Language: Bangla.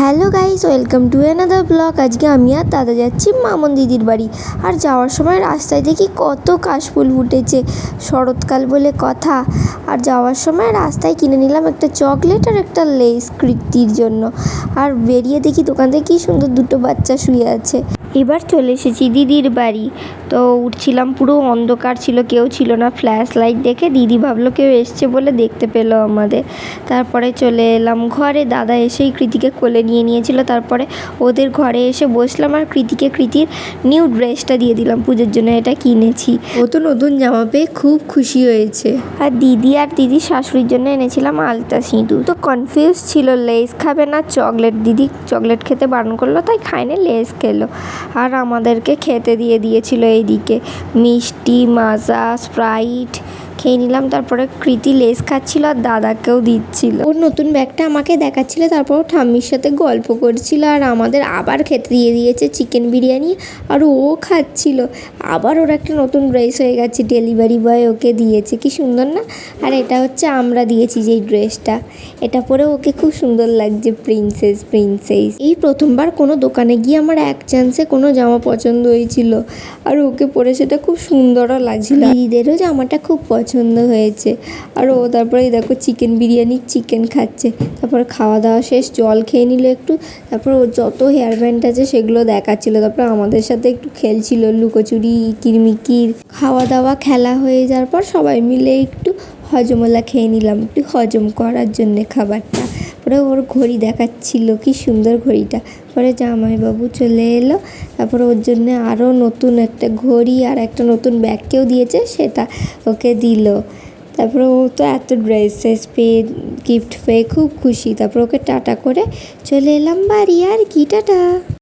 Hello guys, welcome to another vlog আজকে আমি আর দাদা যাচ্ছি মামন দিদির বাড়ি। আর যাওয়ার সময় রাস্তায় দেখি কত কাশফুল ফুটেছে, শরৎকাল বলে কথা। আর যাওয়ার সময় রাস্তায় কিনে নিলাম একটা চকলেট আর একটা লেস কৃতির জন্য। আর বেরিয়ে দেখি দোকান থেকে কী সুন্দর দুটো বাচ্চা শুয়ে আছে। এবার চলে এসেছি দিদির বাড়ি। তো উঠছিলাম পুরো অন্ধকার ছিল কেউ ছিল না। ফ্ল্যাশ লাইট দেখে দিদি ভাবলো কেউ এসছে বলে দেখতে পেল আমাদের। তারপরে চলে এলাম ঘরে। দাদা এসেই কৃতিকে কোলে নিয়ে নিয়েছিল। তারপরে ওদের ঘরে এসে বসলাম আর কৃতিকে কৃতির নিউ ড্রেসটা দিয়ে দিলাম। পুজোর জন্য এটা কিনেছি। ও তো নতুন জামা পেয়ে খুব খুশি হয়েছে। আর দিদি আর দিদির শাশুড়ির জন্য এনেছিলাম আলতা সিঁদুর। তো কনফিউজ ছিল লেস খাবে না চকলেট দিদি চকলেট খেতে বারণ করল তাই খায়নি লেস খেলো। আর আমাদেরকে খেতে দিয়ে দিয়েছিলো এইদিকে। মিষ্টি মাজা স্প্রাইট খেয়ে নিলাম, তারপরে কৃতি লেস খাচ্ছিল আর দাদাকেও দিচ্ছিল। ওর নতুন ব্যাগটা আমাকে দেখাচ্ছিল, তারপর ঠাম্মির সাথে গল্প করছিল আর আমাদের আবার খেতে দিয়ে দিয়েছে চিকেন বিরিয়ানি আর ও খাচ্ছিল। আবার ওর একটা নতুন ড্রেস হয়ে গেছে, ডেলিভারি বয় ওকে দিয়েছে, কি সুন্দর না? আর এটা হচ্ছে আমরা দিয়েছি যেই ড্রেসটা। এটা পরে ওকে খুব সুন্দর লাগছে, প্রিন্সেস প্রিন্সেস। এই প্রথমবার কোনো দোকানে গিয়ে আমার এক চান্সে কোনো জামা পছন্দ হয়েছিল। আর ওকে পরে সেটা খুব সুন্দরও লাগছিল। দিদিদেরও জামাটা খুব পছন্দ হয়েছে। আর ও তারপরে দেখো চিকেন বিরিয়ানি চিকেন খাচ্ছে। তারপর খাওয়া দাওয়া শেষ, জল খেয়ে নিল একটু। তারপর ও যত হেয়ার ব্যান্ড আছে সেগুলো দেখাচ্ছিলো। তারপর আমাদের সাথে একটু খেলছিল লুকোচুরি, কিরমিকির। খাওয়া দাওয়া, খেলা হয়ে যাওয়ার পর সবাই মিলে একটু হজমলা খেয়ে নিলাম। একটু হজম করার জন্যে খাবারটা। পরে ওর ঘড়ি দেখাচ্ছিল, কি সুন্দর ঘড়িটা। পরে জামাইবাবু চলে এলো, তারপরে ওর জন্য আরও নতুন একটা ঘড়ি আর একটা নতুন ব্যাগকেও দিয়েছে, সেটা ওকে দিল। তারপরে ও তো এত ড্রেসেস পেয়ে গিফট পেয়ে খুব খুশি। তারপর ওকে টাটা করে চলে এলাম বাড়ি। আর কি টাটা?